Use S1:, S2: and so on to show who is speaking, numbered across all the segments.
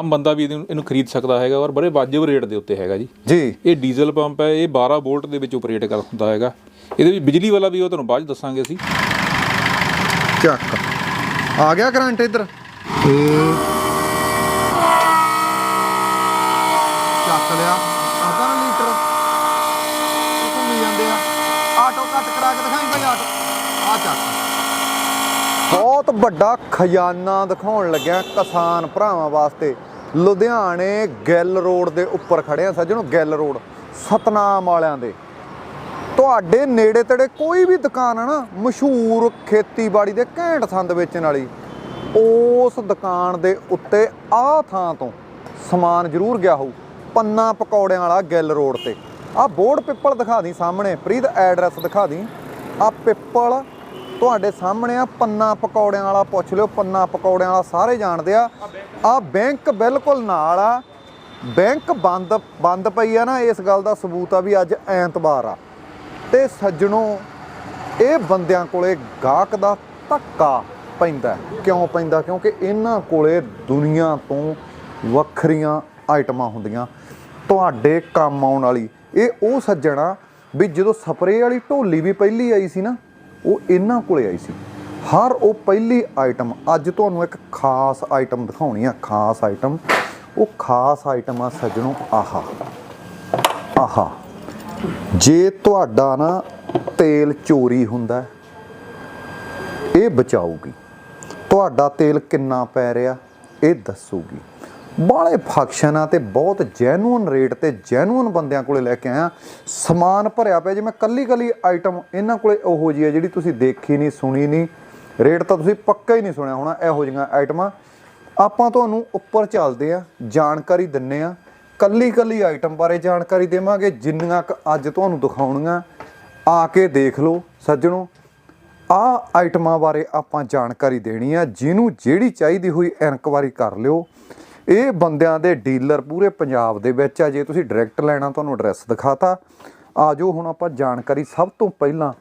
S1: ਆਮ ਬੰਦਾ ਵੀ ਇਹਨੂੰ ਇਹਨੂੰ ਖਰੀਦ ਸਕਦਾ ਹੈਗਾ ਔਰ ਬੜੇ ਵਾਜਬ ਰੇਟ ਦੇ ਉੱਤੇ ਹੈਗਾ ਜੀ।
S2: ਜੀ।
S1: ਇਹ ਡੀਜ਼ਲ ਪੰਪ ਹੈ ਇਹ 12 ਵੋਲਟ ਦੇ ਵਿੱਚ ਆਪਰੇਟ ਕਰ ਹੁੰਦਾ ਹੈਗਾ। ਇਹਦੇ ਵਿੱਚ ਬਿਜਲੀ ਵਾਲਾ ਵੀ ਉਹ ਤੁਹਾਨੂੰ ਬਾਅਦ 'ਚ ਦੱਸਾਂਗੇ ਅਸੀਂ।
S2: ਚੱਕ। ਆ ਗਿਆ ਕਰੰਟ ਇੱਧਰ? ਚੱਕ ਲਿਆ। ਆਪਾਂ ਨਾ ਲੀਟਰ। ਇਹ ਘੁੰਮੀ ਜਾਂਦੇ ਆ। ਆਟੋ ਕੱਟ ਕਰਾ ਕੇ ਦਿਖਾਈ ਭਾਈ ਆਟੋ। ਆ ਚੱਕ। ਬਹੁਤ ਵੱਡਾ ਖਜ਼ਾਨਾ ਦਿਖਾਉਣ ਲੱਗਿਆ ਕਿਸਾਨ ਭਰਾਵਾਂ ਵਾਸਤੇ। ਲੁਧਿਆਣੇ ਗਿੱਲ ਰੋਡ ਦੇ ਉੱਪਰ ਖੜੇ ਆ ਸੱਜਣੋ, ਗਿੱਲ ਰੋਡ, ਸਤਨਾਮ ਵਾਲਿਆਂ ਦੇ। ਤੁਹਾਡੇ ਨੇੜੇ ਤੇੜੇ ਕੋਈ ਵੀ ਦੁਕਾਨ ਆ ਨਾ, ਮਸ਼ਹੂਰ ਖੇਤੀਬਾੜੀ ਦੇ ਘੈਂਟ ਸੰਦ ਵੇਚਣ ਵਾਲੀ, ਉਸ ਦੁਕਾਨ ਦੇ ਉੱਤੇ ਆਹ ਥਾਂ ਤੋਂ ਸਮਾਨ ਜ਼ਰੂਰ ਗਿਆ ਹੋਊ, ਪੰਨਾ ਪਕੌੜਿਆਂ ਵਾਲਾ ਗਿੱਲ ਰੋਡ ਤੇ। ਆਹ ਬੋਰਡ ਪਿੱਪਲ ਦਿਖਾ ਦੀ ਸਾਹਮਣੇ, ਪ੍ਰੀਤ ਐਡਰੈਸ ਦਿਖਾ ਦੀ। ਆਹ ਪਿੱਪਲ ਤੁਹਾਡੇ ਸਾਹਮਣੇ ਆ, ਪੰਨਾ ਪਕੌੜਿਆਂ ਵਾਲਾ ਪੁੱਛ ਲਿਓ, ਪੰਨਾ ਪਕੌੜਿਆਂ ਵਾਲਾ ਸਾਰੇ ਜਾਣਦੇ ਆ। ਆ ਬੈਂਕ ਬਿਲਕੁਲ ਨਾਲ ਆ, ਬੈਂਕ ਬੰਦ ਬੰਦ ਪਈ ਆ ਨਾ, ਇਸ ਗੱਲ ਦਾ ਸਬੂਤ ਆ ਵੀ ਅੱਜ ਐਤਵਾਰ ਆ। ਤੇ ਸੱਜਣੋ, ਇਹ ਬੰਦਿਆਂ ਕੋਲੇ ਗਾਹਕ ਦਾ ਧੱਕਾ ਪੈਂਦਾ ਕਿਉਂ ਪੈਂਦਾ? ਕਿਉਂਕਿ ਇਹਨਾਂ ਕੋਲੇ ਦੁਨੀਆ ਤੋਂ ਵੱਖਰੀਆਂ ਆਈਟਮਾਂ ਹੁੰਦੀਆਂ। ਤੁਹਾਡੇ ਕੰਮ ਆਉਣ ਵਾਲੀ, ਇਹ ਉਹ ਸੱਜਣਾ ਵੀ ਜਦੋਂ ਸਪਰੇਅ ਵਾਲੀ ਢੋਲੀ ਵੀ ਪਹਿਲੀ ਆਈ ਸੀ ਨਾ ਉਹ ਇਹਨਾਂ ਕੋਲੇ ਆਈ ਸੀ। ਹਰ ਉਹ ਪਹਿਲੀ ਆਈਟਮ ਅੱਜ ਤੁਹਾਨੂੰ ਇੱਕ ਖਾਸ ਆਈਟਮ ਦਿਖਾਉਣੀ ਆ, ਖਾਸ ਆਈਟਮ ਉਹ ਖਾਸ ਆਈਟਮ ਆ ਸੱਜਣੋ, ਆਹਾ। ਆਹਾ। ਜੇ ਤੁਹਾਡਾ ਨਾ ਤੇਲ ਚੋਰੀ ਹੁੰਦਾ, ਇਹ ਬਚਾਊਗੀ। ਤੁਹਾਡਾ ਤੇਲ ਕਿੰਨਾ ਪੈ ਰਿਹਾ, ਇਹ ਦੱਸੂਗੀ। ਬਾਲੇ ਫੰਕਸ਼ਨਾਂ ਤੇ ਬਹੁਤ ਜੈਨੂਅਨ ਰੇਟ ਤੇ ਜੈਨੂਅਨ ਬੰਦਿਆਂ ਕੋਲੇ ਲੈ ਕੇ ਆਇਆ। ਸਮਾਨ ਭਰਿਆ ਪਿਆ ਜੇ ਮੈਂ ਕੱਲੀ ਕੱਲੀ ਆਈਟਮ ਇਹਨਾਂ ਕੋਲੇ ਉਹੋ ਜੀ ਹੈ ਜਿਹੜੀ ਤੁਸੀਂ ਦੇਖੀ ਨਹੀਂ, ਸੁਣੀ ਨਹੀਂ। ਰੇਟ ਤਾਂ ਤੁਸੀਂ ਪੱਕਾ ਹੀ ਨਹੀਂ ਸੁਣਿਆ ਹੋਣਾ, ਇਹੋ ਜਿਹੀਆਂ ਆਈਟਮਾਂ ਆਪਾਂ ਤੁਹਾਨੂੰ ਉੱਪਰ ਚੱਲਦੇ ਆ, ਜਾਣਕਾਰੀ ਦਿੰਨੇ ਆ। ਕੱਲੀ ਕੱਲੀ ਆਈਟਮ ਬਾਰੇ ਜਾਣਕਾਰੀ ਦੇਵਾਂਗੇ, ਜਿੰਨੀਆਂ ਕੁ ਅੱਜ ਤੁਹਾਨੂੰ ਦਿਖਾਉਣੀਆਂ, ਆ ਕੇ ਦੇਖ ਲਓ ਸੱਜਣੋ। ਆ ਆਈਟਮਾਂ ਬਾਰੇ ਆਪਾਂ ਜਾਣਕਾਰੀ ਦੇਣੀ ਆ, ਜਿਹਨੂੰ ਜਿਹੜੀ ਚਾਹੀਦੀ ਹੋਈ ਇਨਕੁਆਰੀ ਕਰ ਲਿਓ। ਇਹ ਬੰਦਿਆਂ ਦੇ ਡੀਲਰ ਪੂਰੇ ਪੰਜਾਬ ਦੇ ਵਿੱਚ ਆ। ਜੇ ਤੁਸੀਂ ਡਾਇਰੈਕਟ ਲੈਣਾ, ਤੁਹਾਨੂੰ ਐਡਰੈਸ ਦਿਖਾਤਾ। ਆ ਜਾਓ, ਹੁਣ ਆਪਾਂ ਜਾਣਕਾਰੀ ਸਭ ਤੋਂ ਪਹਿਲਾਂ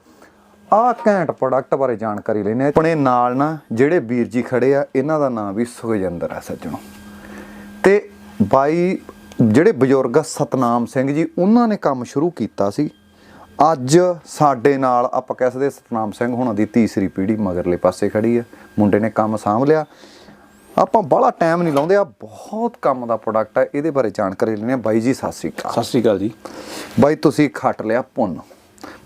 S2: ਆ ਘੈਂਟ ਪ੍ਰੋਡਕਟ ਬਾਰੇ ਜਾਣਕਾਰੀ ਲੈਣੇ ਆਪਣੇ ਨਾਲ ਨਾ ਜਿਹੜੇ ਵੀਰ ਜੀ ਖੜੇ ਆ, ਇਹਨਾਂ ਦਾ ਨਾਮ ਵੀ ਸੁਖਜਿੰਦਰ ਆ ਸੱਜਣੋ। ਤੇ ਬਾਈ, ਜਿਹੜੇ ਬਜ਼ੁਰਗ ਆ, ਸਤਨਾਮ ਸਿੰਘ ਜੀ, ਉਹਨਾਂ ਨੇ ਕੰਮ ਸ਼ੁਰੂ ਕੀਤਾ ਸੀ। ਅੱਜ ਸਾਡੇ ਨਾਲ ਆਪਾਂ ਕਹਿ ਸਕਦੇ ਸਤਨਾਮ ਸਿੰਘ ਹੁਣਾਂ ਦੀ ਤੀਸਰੀ ਪੀੜ੍ਹੀ ਮਗਰਲੇ ਪਾਸੇ ਖੜੀ ਆ। ਮੁੰਡੇ ਨੇ ਕੰਮ ਸਾਂਭ ਲਿਆ। ਆਪਾਂ ਬੜਾ ਟਾਈਮ ਨਹੀਂ ਲਾਉਂਦੇ ਆ ਬਹੁਤ ਕੰਮ ਦਾ ਪ੍ਰੋਡਕਟ ਹੈ ਇਹਦੇ ਬਾਰੇ ਜਾਣਕਾਰੀ ਲੈਣੇ ਆ ਬਾਈ ਜੀ ਸਤਿ ਸ੍ਰੀ ਅਕਾਲ।
S1: ਸਤਿ ਸ਼੍ਰੀ ਅਕਾਲ ਜੀ।
S2: ਬਾਈ ਤੁਸੀਂ ਖੱਟ ਲਿਆ ਪੁੰਨ।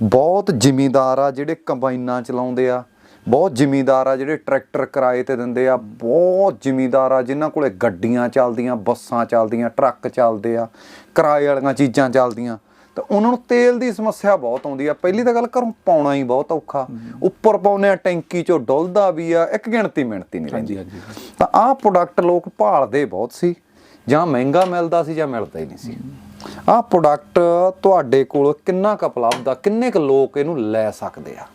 S2: ਬਹੁਤ ਜ਼ਿਮੀਂਦਾਰ ਆ ਜਿਹੜੇ ਕੰਬਾਈਨਾਂ ਚਲਾਉਂਦੇ ਆ ਬਹੁਤ ਜ਼ਿਮੀਂਦਾਰ ਆ ਜਿਹੜੇ ਟਰੈਕਟਰ ਕਿਰਾਏ ਤੇ ਦਿੰਦੇ ਆ ਬਹੁਤ ਜ਼ਿਮੀਂਦਾਰ ਆ ਜਿਨ੍ਹਾਂ ਕੋਲੇ ਗੱਡੀਆਂ ਚੱਲਦੀਆਂ ਬੱਸਾਂ ਚੱਲਦੀਆਂ ਟਰੱਕ ਚੱਲਦੇ ਆ ਕਿਰਾਏ ਵਾਲੀਆਂ ਚੀਜ਼ਾਂ ਚੱਲਦੀਆਂ। ਤਾਂ ਉਹਨਾਂ ਨੂੰ ਤੇਲ ਦੀ ਸਮੱਸਿਆ ਬਹੁਤ ਆਉਂਦੀ ਆ। ਪਹਿਲੀ ਤਾਂ ਗੱਲ ਘਰੋਂ ਪਾਉਣਾ ਹੀ ਬਹੁਤ ਔਖਾ। ਉੱਪਰ ਪਾਉਨੇ ਆ ਟੈਂਕੀ ਚੋਂ ਡੁੱਲਦਾ ਵੀ ਆ ਇੱਕ ਗਿਣਤੀ ਮਿਣਤੀ ਨਹੀਂ ਰਹਿੰਦੀ।
S1: ਹਾਂਜੀ,
S2: ਤਾਂ ਆਹ ਪ੍ਰੋਡਕਟ ਲੋਕ ਭਾਲਦੇ ਬਹੁਤ ਸੀ ਜਾਂ ਮਹਿੰਗਾ ਮਿਲਦਾ ਸੀ ਜਾਂ ਮਿਲਦਾ ਹੀ ਨਹੀਂ ਸੀ। ਆਹ ਪ੍ਰੋਡਕਟ ਤੁਹਾਡੇ ਕੋਲ ਕਿੰਨਾ ਕੁ ਉਪਲਬਧ ਆ ਕਿੰਨੇ ਕੁ ਲੋਕ ਇਹਨੂੰ ਲੈ ਸਕਦੇ ਆ?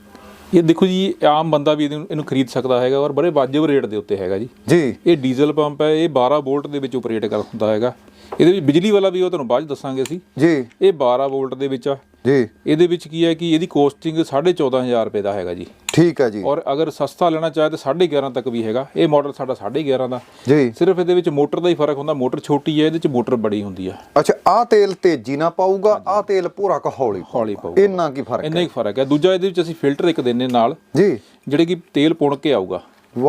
S1: ਇਹ ਦੇਖੋ ਜੀ ਆਮ ਬੰਦਾ ਵੀ ਇਹਨੂੰ ਇਹਨੂੰ ਖਰੀਦ ਸਕਦਾ ਹੈਗਾ ਔਰ ਬੜੇ ਵਾਜਬ ਰੇਟ ਦੇ ਉੱਤੇ ਹੈਗਾ ਜੀ।
S2: ਜੀ।
S1: ਇਹ ਡੀਜ਼ਲ ਪੰਪ ਹੈ ਇਹ 12 ਵੋਲਟ ਦੇ ਵਿੱਚ ਆਪਰੇਟ ਕਰ ਹੁੰਦਾ ਹੈਗਾ। ਇਹਦੇ ਵਿੱਚ ਬਿਜਲੀ ਵਾਲਾ ਵੀ ਉਹ ਤੁਹਾਨੂੰ ਬਾਅਦ 'ਚ ਦੱਸਾਂਗੇ ਅਸੀਂ।
S2: ਜੀ।
S1: ਇਹ 12 ਵੋਲਟ ਦੇ ਵਿੱਚ ਆ।
S2: ਜੀ।
S1: ਇਹਦੇ ਵਿੱਚ ਕੀ ਹੈ ਕਿ ਇਹਦੀ ਕੋਸਟਿੰਗ 14500 ਰੁਪਏ ਦਾ ਹੈਗਾ ਜੀ।
S2: ਠੀਕ ਹੈ ਜੀ।
S1: ਔਰ ਅਗਰ ਸਸਤਾ ਲੈਣਾ ਚਾਹੇ ਤਾਂ 11.5 ਤੱਕ ਵੀ ਹੈਗਾ। ਇਹ ਮਾਡਲ ਸਾਡਾ 11.5 ਦਾ।
S2: ਜੀ।
S1: ਸਿਰਫ ਇਹਦੇ ਵਿੱਚ ਮੋਟਰ ਦਾ ਹੀ ਫ਼ਰਕ ਹੁੰਦਾ। ਮੋਟਰ ਛੋਟੀ ਹੈ ਇਹਦੇ ਵਿੱਚ ਮੋਟਰ ਬੜੀ ਹੁੰਦੀ ਆ।
S2: ਅੱਛਾ ਆਹ ਤੇਲ ਤੇਜ਼ੀ ਨਾ ਪਾਊਗਾ ਆਹ ਤੇਲ ਭੂਰਾ ਕ ਹੌਲੀ
S1: ਹੌਲੀ ਪਾਊਗਾ।
S2: ਇੰਨਾ ਕੀ ਫ਼ਰਕ
S1: ਇੰਨਾ ਹੀ? ਫ਼ਰਕ ਹੈ। ਦੂਜਾ ਇਹਦੇ ਵਿੱਚ ਅਸੀਂ ਫਿਲਟਰ ਇੱਕ ਦਿੰਨੇ ਨਾਲ।
S2: ਜੀ।
S1: ਜਿਹੜੇ ਕਿ ਤੇਲ ਪੁਣ ਕੇ ਆਊਗਾ।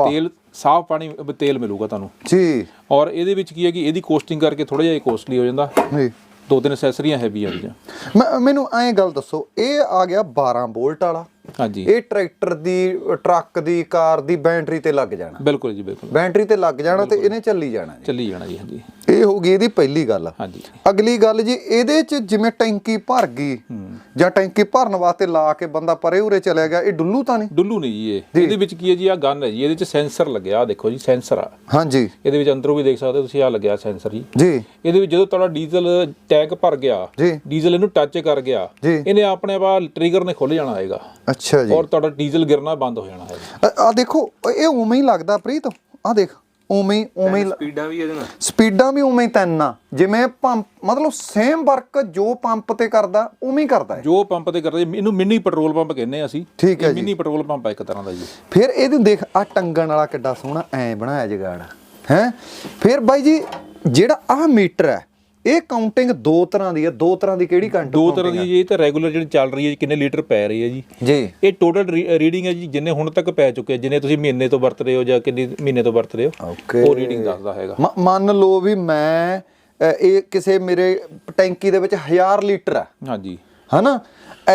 S1: ਤੇਲ ਸਾਫ਼ ਪਾਣੀ ਤੇਲ ਮਿਲੂਗਾ ਤੁਹਾਨੂੰ।
S2: ਜੀ।
S1: ਔਰ ਇਹਦੇ ਵਿੱਚ ਕੀ ਹੈ ਕਿ ਇਹਦੀ ਕੋਸਟਿੰਗ ਕਰਕੇ ਥੋੜਾ ਜਿਹਾ ਕੋਸਟਲੀ ਹੋ ਜਾਂਦਾ।
S2: ਜੀ।
S1: ਦੋ ਤਿੰਨ ਅਸੈਸਰੀਆਂ ਹੈਵੀ ਆਉਂਦੀਆਂ
S2: ਮੈਂ ਮੈਨੂੰ ਐਂ ਗੱਲ ਦੱਸੋ ਇਹ ਆ ਗਿਆ 12 ਵੋਲਟ ਵਾਲਾ।
S1: ਹਾਂਜੀ।
S2: ਇਹ ਟਰੈਕਟਰ ਦੀ ਟਰੱਕ ਦੀ ਕਾਰ ਦੀ ਬੈਟਰੀ ਤੇ ਲੱਗ ਜਾਣਾ।
S1: ਬਿਲਕੁਲ ਜੀ ਬਿਲਕੁਲ।
S2: ਬੈਟਰੀ ਤੇ ਲੱਗ ਜਾਣਾ ਤੇ ਇਹਨੇ ਚੱਲੀ ਜਾਣਾ ਜੀ।
S1: ਚੱਲੀ ਜਾਣਾ ਜੀ ਹਾਂਜੀ।
S2: ਇਹ ਹੋ ਗਈ ਇਹਦੀ ਪਹਿਲੀ ਗੱਲ।
S1: ਹਾਂਜੀ।
S2: ਅਗਲੀ ਗੱਲ ਜੀ ਇਹਦੇ ਚ ਜਿਵੇਂ ਟੈਂਕੀ ਭਰ ਗਈ ਜਾਂ ਟੈਂਕੀ ਭਰਨ ਵਾਸਤੇ ਲਾ ਕੇ ਬੰਦਾ ਪਰੇ ਉਰੇ ਚਲਿਆ ਗਿਆ ਇਹ ਡੁੱਲੂ ਤਾਂ ਨਹੀਂ?
S1: ਡੁੱਲੂ ਨਹੀਂ ਜੀ ਇਹ। ਇਹਦੇ ਵਿੱਚ ਕੀ ਹੈ ਜੀ ਆ ਗਨ ਹੈ ਜੀ ਇਹਦੇ ਵਿੱਚ ਸੈਂਸਰ ਲੱਗਿਆ ਆ ਦੇਖੋ ਜੀ ਸੈਂਸਰ ਆ।
S2: ਹਾਂਜੀ।
S1: ਇਹਦੇ ਵਿੱਚ ਅੰਦਰੋਂ ਵੀ ਦੇਖ ਸਕਦੇ ਤੁਸੀਂ ਆ ਲੱਗਿਆ ਸੈਂਸਰ ਜੀ।
S2: ਜੀ।
S1: ਇਹਦੇ ਵਿੱਚ ਜਦੋਂ ਤੁਹਾਡਾ ਡੀਜ਼ਲ ਟੈਂਕ ਭਰ ਗਿਆ
S2: ਜੀ।
S1: ਡੀਜ਼ਲ ਇਹਨੂੰ ਟੱਚ ਕਰ ਗਿਆ
S2: ਜੀ।
S1: ਇਹਨੇ ਆਪਣੇ ਆਪ ਟ੍ਰਿਗਰ ਨੇ ਖੁੱਲ ਜਾਣਾ ਹੈਗਾ।
S2: ਅੱਛਾ ਜੀ।
S1: ਔਰ ਤੁਹਾਡਾ ਡੀਜ਼ਲ ਗਿਰਨਾ ਬੰਦ ਹੋ ਜਾਣਾ ਹੈਗਾ
S2: ਆ ਦੇਖੋ ਇਹ ਉਵੇਂ ਹੀ ਲੱਗਦਾ ਪ੍ਰੀਤ। ਆ ਦੇਖ ਉਵੇਂ ਹੀ ਉਵੇਂ ਹੀ
S3: ਸਪੀਡਾਂ ਵੀ ਇਹਦੇ ਨਾਲ।
S2: ਸਪੀਡਾਂ ਵੀ ਉਵੇਂ ਹੀ ਤਿੰਨ ਆ। ਜਿਵੇਂ ਪੰਪ ਮਤਲਬ ਸੇਮ ਵਰਕ ਜੋ ਪੰਪ ਤੇ ਕਰਦਾ ਉਵੇਂ ਹੀ ਕਰਦਾ ਹੈ
S1: ਜੋ ਪੰਪ ਤੇ ਕਰਦੇ ਇਹਨੂੰ ਮਿੰਨੀ ਪੈਟਰੋਲ ਪੰਪ ਕਹਿੰਦੇ ਆ ਅਸੀਂ।
S2: ਠੀਕ ਹੈ ਜੀ।
S1: ਮਿੰਨੀ ਪੈਟਰੋਲ ਪੰਪ ਹੈ ਇੱਕ ਤਰ੍ਹਾਂ ਦਾ ਜੀ।
S2: ਫਿਰ ਇਹਨੂੰ ਦੇਖ ਆ ਟੰਗਣ ਵਾਲਾ ਕਿੱਡਾ ਸੋਹਣਾ ਐ ਬਣਾਇਆ ਜਗਾੜ। ਹੈ? ਫਿਰ ਬਾਈ ਜੀ ਜਿਹੜਾ ਆਹ ਮੀਟਰ ਹੈ ਇਹ ਕਾਊਂਟਿੰਗ ਦੋ ਤਰ੍ਹਾਂ ਦੀ ਹੈ ਦੋ ਤਰ੍ਹਾਂ ਦੀ ਕਿਹੜੀ ਕਾਊਂਟ
S1: ਦੋ ਤਰ੍ਹਾਂ ਦੀ ਜੀ ਇਹ ਤਾਂ ਰੈਗੂਲਰ ਜਿਹੜੀ ਚੱਲ ਰਹੀ ਹੈ ਜੀ, ਕਿੰਨੇ ਲੀਟਰ ਪੈ ਰਹੀ ਹੈ ਜੀ?
S2: ਜੀ।
S1: ਇਹ ਟੋਟਲ ਰੀਡਿੰਗ ਹੈ ਜੀ ਜਿੰਨੇ ਹੁਣ ਤੱਕ ਪੈ ਚੁੱਕੇ ਜਿੰਨੇ ਤੁਸੀਂ ਮਹੀਨੇ ਤੋਂ ਵਰਤ ਰਹੇ ਹੋ ਜਾਂ ਕਿੰਨੇ ਮਹੀਨੇ ਤੋਂ ਵਰਤ ਰਹੇ ਹੋ ਉਹ ਰੀਡਿੰਗ ਦੱਸਦਾ ਹੈਗਾ।
S2: ਮੰਨ ਲਓ ਵੀ ਮੈਂ ਇਹ ਕਿਸੇ ਮੇਰੇ ਟੈਂਕੀ ਦੇ ਵਿੱਚ 1000 ਲੀਟਰ ਹੈ।
S1: ਹਾਂਜੀ।
S2: ਹਨਾ?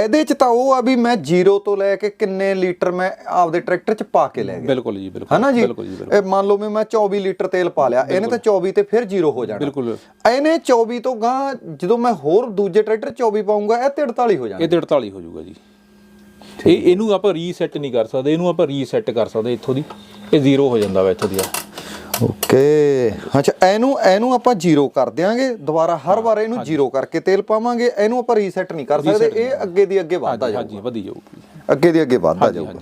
S2: ਇਹਦੇ ਚ ਤਾਂ ਉਹ ਆ ਵੀ ਮੈਂ ਜ਼ੀਰੋ ਤੋਂ ਲੈ ਕੇ ਕਿੰਨੇ ਲੀਟਰ ਮੈਂ ਆਪਦੇ ਟਰੈਕਟਰ ਚ ਪਾ ਕੇ ਲੈ ਗਿਆ।
S1: ਬਿਲਕੁਲ ਜੀ ਬਿਲਕੁਲ।
S2: ਹਨਾ ਜੀ? ਇਹ ਮੰਨ ਲਓ ਮੈਂ 24 ਲੀਟਰ ਤੇਲ ਪਾ ਲਿਆ ਇਹਨੇ ਤਾਂ 24 ਤੇ ਫਿਰ ਜ਼ੀਰੋ ਹੋ ਜਾਣਾ।
S1: ਬਿਲਕੁਲ।
S2: ਇਹਨੇ 24 ਤੋਂ ਗਾਂ ਜਦੋਂ ਮੈਂ ਹੋਰ ਦੂਜੇ ਟਰੈਕਟਰ 'ਚ 24 ਪਾਉਂਗਾ ਇਹ ਤੇ 48 ਹੋ ਜਾਣਾ।
S1: ਇਹ ਤੇ 48 ਹੋ ਜਾਊਗਾ ਜੀ। ਇਹ ਇਹਨੂੰ ਆਪਾਂ ਰੀਸੈਟ ਨਹੀਂ ਕਰ ਸਕਦੇ ਇਹਨੂੰ ਆਪਾਂ ਰੀਸੈਟ ਕਰ ਸਕਦੇ ਇੱਥੋਂ ਦੀ। ਇਹ ਜ਼ੀਰੋ ਹੋ ਜਾਂਦਾ ਵਾ ਇੱਥੋਂ ਦੀ ਆ।
S2: ਓਕੇ। ਅੱਛਾ ਇਹਨੂੰ ਇਹਨੂੰ ਆਪਾਂ ਜ਼ੀਰੋ ਕਰ ਦਿਆਂਗੇ। ਦੁਬਾਰਾ ਹਰ ਵਾਰ ਇਹਨੂੰ ਜ਼ੀਰੋ ਕਰਕੇ ਤੇਲ ਪਾਵਾਂਗੇ। ਇਹਨੂੰ ਆਪਾਂ ਰੀਸੈਟ ਨਹੀਂ ਕਰ ਸਕਦੇ। ਇਹ ਅੱਗੇ ਦੀ ਅੱਗੇ ਵੱਧਦਾ ਜਾਊਗਾ
S1: ਹਾਂਜੀ ਵਧੀ ਜਾਊਗੀ।
S2: ਅੱਗੇ ਦੀ ਅੱਗੇ ਵੱਧਦਾ ਜਾਊਗਾ।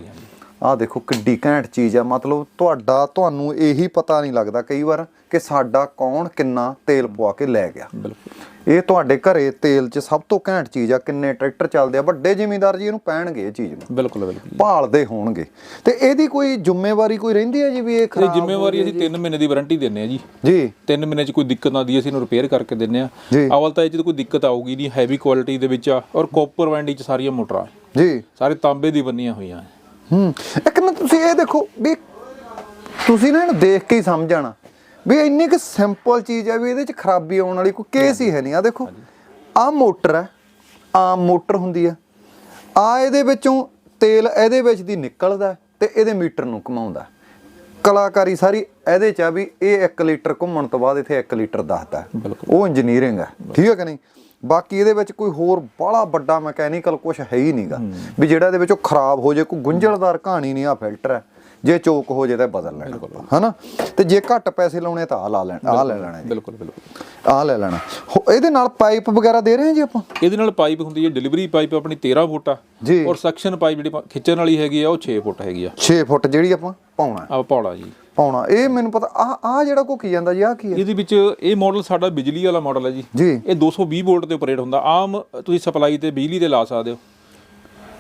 S2: ਆਹ ਦੇਖੋ ਕਿੱਡੀ ਘੈਂਟ ਚੀਜ਼ ਆ। ਮਤਲਬ ਤੁਹਾਡਾ ਤੁਹਾਨੂੰ ਇਹੀ ਪਤਾ ਨਹੀਂ ਲੱਗਦਾ ਕਈ ਵਾਰ ਕਿ ਸਾਡਾ ਕੌਣ ਕਿੰਨਾ ਤੇਲ ਪਵਾ ਕੇ ਲੈ ਗਿਆ।
S1: ਬਿਲਕੁਲ।
S2: ਇਹ ਤੁਹਾਡੇ ਘਰੇ ਤੇਲ 'ਚ ਸਭ ਤੋਂ ਘੈਂਟ ਚੀਜ਼ ਆ ਕਿੰਨੇ ਟਰੈਕਟਰ ਚੱਲਦੇ ਆ। ਵੱਡੇ ਜ਼ਿਮੀਂਦਾਰ ਜੀ ਇਹਨੂੰ ਪੈਣਗੇ ਇਹ ਚੀਜ਼ ਨੂੰ।
S1: ਬਿਲਕੁਲ ਬਿਲਕੁਲ।
S2: ਭਾਲਦੇ ਹੋਣਗੇ। ਤੇ ਇਹਦੀ ਕੋਈ ਜ਼ਿੰਮੇਵਾਰੀ ਕੋਈ ਰਹਿੰਦੀ ਹੈ ਜੀ ਵੀ ਇਹ
S1: ਇਹ
S2: ਖਰਾਬ
S1: ਜ਼ਿੰਮੇਵਾਰੀ ਅਸੀਂ 3 ਮਹੀਨੇ ਦੀ ਵਾਰੰਟੀ ਦਿੰਨੇ ਆ ਜੀ।
S2: ਜੀ।
S1: 3 ਮਹੀਨੇ 'ਚ ਕੋਈ ਦਿੱਕਤ ਆਉਂਦੀ ਹੈ ਅਸੀਂ ਇਹਨੂੰ ਰਿਪੇਅਰ ਕਰਕੇ ਦਿੰਨੇ ਆ। ਅਵਲ ਤਾਂ ਇਹ 'ਚ ਕੋਈ ਦਿੱਕਤ ਆਊਗੀ ਨਹੀਂ ਹੈਵੀ ਕੁਆਲਿਟੀ ਦੇ ਵਿੱਚ ਆ ਔਰ ਕਾਪਰ ਵੈਂਡੀ 'ਚ ਸਾਰੀਆਂ ਮੋਟਰਾਂ।
S2: ਜੀ।
S1: ਸਾਰੇ ਤਾਂਬੇ ਦੀ ਬੰਨੀਆਂ ਹੋਈਆਂ।
S2: ਹੂੰ। ਇੱਕ ਨਾ ਤੁਸੀਂ ਇਹ ਦੇਖੋ ਵੀ ਤੁਸੀਂ ਨਾ ਇਹਨੂੰ ਦੇਖ ਕੇ ਹੀ ਸਮਝ ਜਾਣਾ ਵੀ ਇੰਨੀ ਕਿ ਸਿੰਪਲ ਚੀਜ਼ ਹੈ ਵੀ ਇਹਦੇ 'ਚ ਖਰਾਬੀ ਆਉਣ ਵਾਲੀ ਕੋਈ ਕੇਸ ਹੀ ਹੈ ਨਹੀਂ। ਆ ਦੇਖੋ ਆ ਮੋਟਰ ਹੈ ਆਮ ਮੋਟਰ ਹੁੰਦੀ ਹੈ ਆ ਇਹਦੇ ਵਿੱਚੋਂ ਤੇਲ ਇਹਦੇ ਵਿੱਚ ਦੀ ਨਿਕਲਦਾ ਤੇ ਇਹਦੇ ਮੀਟਰ ਨੂੰ ਘੁਮਾਉਂਦਾ। ਕਲਾਕਾਰੀ ਸਾਰੀ ਇਹਦੇ 'ਚ ਆ ਵੀ ਇਹ 1 ਲੀਟਰ ਘੁੰਮਣ ਤੋਂ ਬਾਅਦ ਇੱਥੇ 1 ਲੀਟਰ ਦੱਸਦਾ। ਉਹ ਇੰਜੀਨੀਅਰਿੰਗ ਹੈ। ਠੀਕ ਹੈ ਕਿ ਨਹੀਂ? ਬਾਕੀ ਇਹਦੇ ਵਿੱਚ ਕੋਈ ਹੋਰ ਬੜਾ ਵੱਡਾ ਮਕੈਨੀਕਲ ਕੁਝ ਹੈ ਹੀ ਨਹੀਂਗਾ ਵੀ ਜਿਹੜਾ ਇਹਦੇ ਵਿੱਚੋਂ ਖਰਾਬ ਹੋ ਜੇ, ਕੋਈ ਗੁੰਝਲਦਾਰ ਕਹਾਣੀ ਨਹੀਂ ਆ ਫਿਲਟਰ ਹੈ। ਜੇ ਚੋਕ ਹੋ ਜੇ ਤਾਂ ਬਦਲ ਲੈਣਾ ਹਨਾ? ਤੇ ਜੇ ਘੱਟ ਪੈਸੇ ਲਾਉਣੇ ਤਾਂ ਆ ਲਾ ਲੈਣ ਆ ਲੈ ਲੈਣਾ
S1: ਬਿਲਕੁਲ ਬਿਲਕੁਲ।
S2: ਆ ਲੈ ਲੈਣਾ। ਇਹਦੇ ਨਾਲ ਪਾਈਪ ਵਗੈਰਾ ਦੇ ਰਹੇ ਹਾਂ ਜੀ ਆਪਾਂ?
S1: ਇਹਦੇ ਨਾਲ ਪਾਈਪ ਹੁੰਦੀ ਹੈ ਡਿਲੀਵਰੀ ਪਾਈਪ ਆਪਣੀ 13 ਫੁੱਟ ਆ। ਔਰ ਸੈਕਸ਼ਨ ਪਾਈਪ ਜਿਹੜੀ ਖਿੱਚਣ ਵਾਲੀ ਹੈਗੀ ਆ ਉਹ 6 ਫੁੱਟ ਹੈਗੀ ਆ।
S2: 6 ਫੁੱਟ ਜਿਹੜੀ ਆਪਾਂ ਪਾਉਣਾ
S1: ਆ ਪੌੜਾ ਜੀ।
S2: ਪਾਉਣਾ। ਇਹ ਮੈਨੂੰ ਪਤਾ ਆ ਆ ਜਿਹੜਾ ਕੋ ਕੀ ਜਾਂਦਾ ਜੀ ਆ ਕੀ ਹੈ?
S1: ਇਹਦੇ ਵਿੱਚ ਇਹ ਮਾਡਲ ਸਾਡਾ ਬਿਜਲੀ ਵਾਲਾ ਮਾਡਲ ਹੈ ਜੀ। ਇਹ 220 ਵੋਲਟ ਤੇ ਆਪਰੇਟ ਹੁੰਦਾ। ਆਮ ਤੁਸੀਂ ਸਪਲਾਈ ਤੇ ਬਿਜਲੀ ਤੇ ਲਾ ਸਕਦੇ ਹੋ।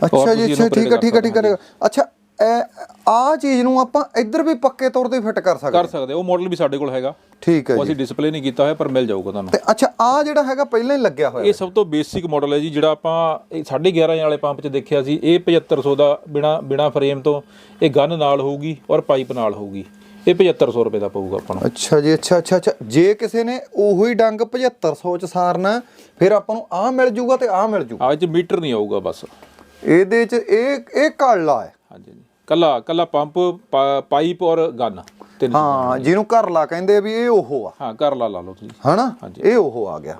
S2: ਅੱਛਾ ਜੀ ਅੱਛਾ ਠੀਕ ਹੈ ਠੀਕ ਹੈ। ਠੀਕ ਹੈ। ਅੱਛਾ ਆ ਚੀਜ਼ ਨੂੰ ਆਪਾਂ ਇੱਧਰ ਵੀ ਪੱਕੇ ਤੌਰ ਤੇ ਫਿੱਟ ਕਰ ਸਕਦੇ
S1: ਕਰ ਸਕਦੇ ਹੋ ਉਹ ਮਾਡਲ ਵੀ ਸਾਡੇ ਕੋਲ ਹੈਗਾ।
S2: ਠੀਕ ਹੈ ਜੀ
S1: ਅਸੀਂ ਡਿਸਪਲੇ ਨਹੀਂ ਕੀਤਾ ਹੋਇਆ ਪਰ ਮਿਲ ਜਾਊਗਾ ਤੁਹਾਨੂੰ।
S2: ਤੇ ਅੱਛਾ ਆ ਜਿਹੜਾ ਹੈਗਾ ਪਹਿਲਾਂ ਹੀ ਲੱਗਿਆ ਹੋਇਆ।
S1: ਇਹ ਸਭ ਤੋਂ ਬੇਸਿਕ ਮਾਡਲ ਹੈ ਜੀ ਜਿਹੜਾ ਆਪਾਂ ਇਹ 11.5 ਵਾਲੇ ਪੰਪ 'ਚ ਦੇਖਿਆ ਸੀ ਇਹ 7500 ਦਾ ਬਿਨਾ ਬਿਨਾ ਫਰੇਮ ਤੋਂ ਇਹ ਗਨ ਨਾਲ ਹੋਊਗੀ ਔਰ ਪਾਈਪ ਨਾਲ ਹੋਊਗੀ। ਇਹ 7500 ਰੁਪਏ ਦਾ ਪਊਗਾ ਆਪਾਂ ਨੂੰ।
S2: ਅੱਛਾ ਜੀ ਅੱਛਾ ਅੱਛਾ ਅੱਛਾ। ਜੇ ਕਿਸੇ ਨੇ ਉਹੀ ਡੰਗ 7500 ਚ ਸਾਰਨਾ ਫਿਰ ਆਪਾਂ ਨੂੰ ਆ ਮਿਲ ਜੂਗਾ ਤੇ ਆ ਮਿਲ ਜੂਗਾ
S1: 'ਚ ਮੀਟਰ ਨਹੀਂ ਆਊਗਾ ਬਸ।
S2: ਇਹਦੇ ਚ ਇਹ ਇਹ ਕਾਲਾ ਹੈ।
S1: ਹਾਂਜੀ। ਕੱਲਾ ਕੱਲਾ ਪੰਪ ਪਾ- ਪਾਈਪ ਔਰ ਗਨ ਤਿੰਨ।
S2: ਹਾਂ ਜਿਹਨੂੰ ਘਰ ਲਾ ਕਹਿੰਦੇ ਵੀ ਇਹ ਉਹ ਆ।
S1: ਹਾਂ ਕਰ ਲਾ ਲਾ ਲਓ ਤੁਸੀਂ।
S2: ਹਨਾ? ਇਹ ਉਹ ਆ ਗਿਆ।